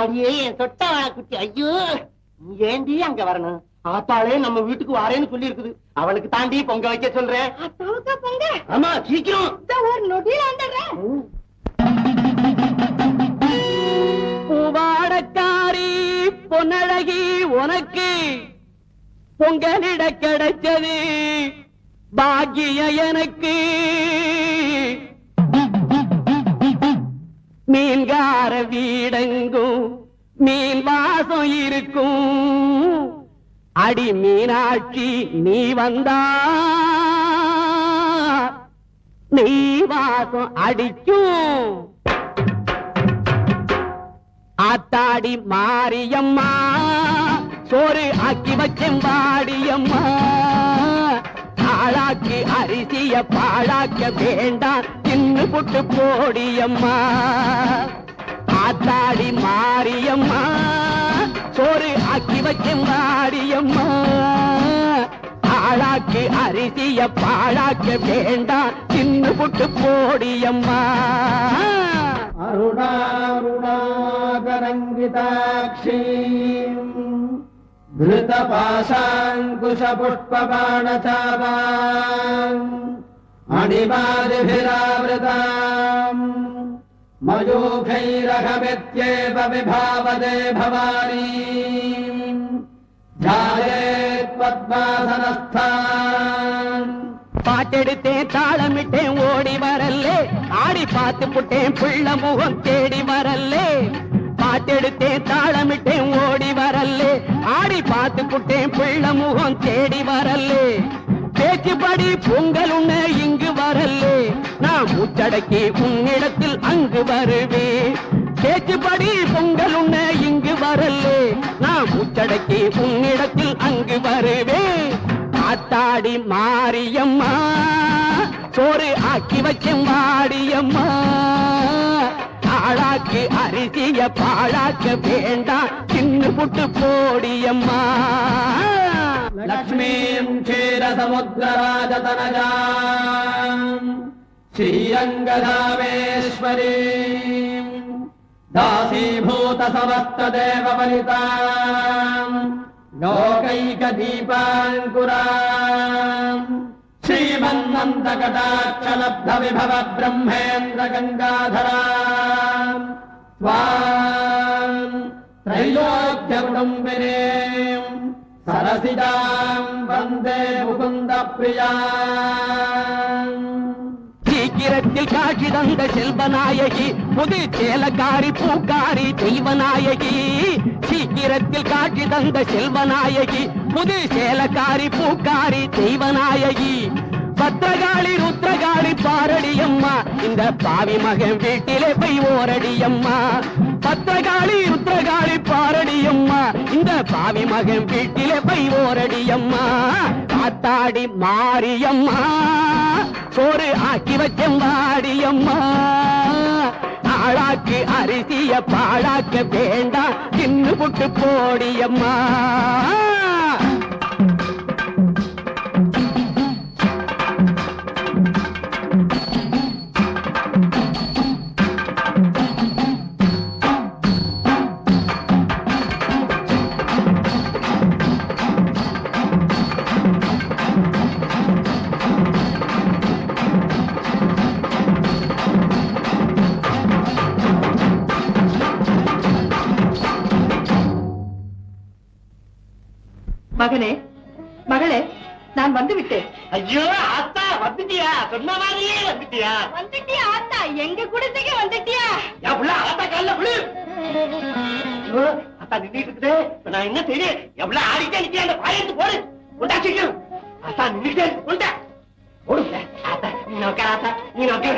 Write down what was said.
அடியே என் சொட்ட குட்டி. ஐயோ நீ ஏண்டி அங்க வரணும். ஆத்தாளே நம்ம வீட்டுக்கு வரேன்னு சொல்லி இருக்குது அவளுக்கு தாண்டி பொங்க வைக்க சொல்றேன். பொங்க? ஆமா சீக்கிரம். ஒரு நொடியில வந்துடுறேன். பூவாடக்காரி பொன்னழகி உனக்கு பொங்கலிட கிடைச்சது. பாக்கிய எனக்கு. மீன்கார வீடெங்கும் மீன் வாசம் இருக்கும். அடி மீனாட்சி நீ வந்தா. நீ வாசம் அடிக்கும். ஆத்தாடி மாரியம்மா சோறு ஆக்கி வச்சம் வாடியம்மா. ஆளாக்கி அரிசிய பாழாக்க வேண்டாம். தின்னு புட்டு போடியம்மா ஆத்தாடி மாரியம்மா சோறு ஆக்கி வச்சேன் வாடியம்மா ஆளாக்கி அரிசிய பாழாக்க வேண்டாம் தின்னு புட்டு போடியம்மா अरुणारुणाकरङ्गिताक्षीम् धृतपाशाङ्कुशपुष्पबाणचापाम् अणिमादिभिरावृताम् मयूखैरहमित्येव विभावदे भवानी ध्यायेत् पद्मासनस्थान् பாட்டெடுத்தேன் தாளமிட்டேன் ஓடி வரல்லே ஆடி பார்த்து புட்டேன் பிள்ள முகம் தேடி வரல்லே பாட்டெடுத்தேன் தாளமிட்டேன் ஓடி வரல்லே ஆடி பார்த்து புட்டேன் பிள்ள முகம் தேடி வரல்லே பேச்சுப்படி பொங்கல் உன்னை இங்கு வரலே நான் முச்சடக்கி உன்னிடத்தில் அங்கு வருவே. பேச்சுப்படி பொங்கல் உன்னை இங்கு வரலே நான் முச்சடக்கி உன்னிடத்தில் அங்கு வருவே. ஆத்தாடி மாரியம்மா சோறு ஆக்கி வச்சேன் வாடியம்மா. ஆளாக்கு அரிசிய பாழாக்க வேண்டாம் சின்ன புட்டு போடியம்மா. लक्ष्मीम् क्षीरसमुद्रराजतनजा श्रीरङ्गधामेश्वरी। राजतनजा लोकैकदीपाङ्कुरा। धावेश्वरी ब्रह्मेन्द्रगङ्गाधरा त्वा देव சரசிதாம் வந்தே முகுந்த பிரியா சீக்கிரத்தில் காட்சி தந்த செல்வநாயகி புது சேலக்காரி பூக்காரி தெய்வநாயகி. சீக்கிரத்தில் காட்சி தந்த செல்வநாயகி புது சேலக்காரி பூக்காரி தெய்வநாயகி. பத்திரகாளி ருத்ரகாளி பாரடியம்மா இந்த பாவி மகன் வீட்டிலே போய் ஓரடியம்மா. பத்திரகாளி ருத்ரகாளி பாரடியம்மா இந்த பாவி மகன் வீட்டில் போரடியம்மா காத்தாடி மாரியம்மா சோறு ஆக்கி வச்சம் வாடியம்மா. ஆளாக்கு அரிசிய பாழாக்க வேண்டாம் தின்னு புட்டு போடியம்மா. மகனே மகளே நான் வந்து விட்டேன் ஐயோ ஆத்தா வந்துட்டியா? சொன்ன மாதிரியே வந்துட்டியா? வந்துட்டியா ஆத்தா? எங்க குடிசைக்கு வந்துட்டியா? என் புள்ள ஆத்தா கால்ல விழு. ஐயோ, ஆத்தா நின்னுட்டு இருக்குதே. நான் என்ன செய்யறேன் எவ்வளவு ஆடிட்டே நிக்கிறேன் அந்த பாயத்து போடு. உண்டா சீக்கிரம் ஆத்தா நின்னுட்டே உண்டா. ஓடுங்க ஆத்தா நீ நோக்க ஆத்தா. நீ நோக்க